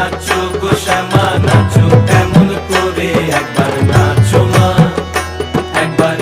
নাচো গো শ্যামা নাচো। করে একবার না মা একবার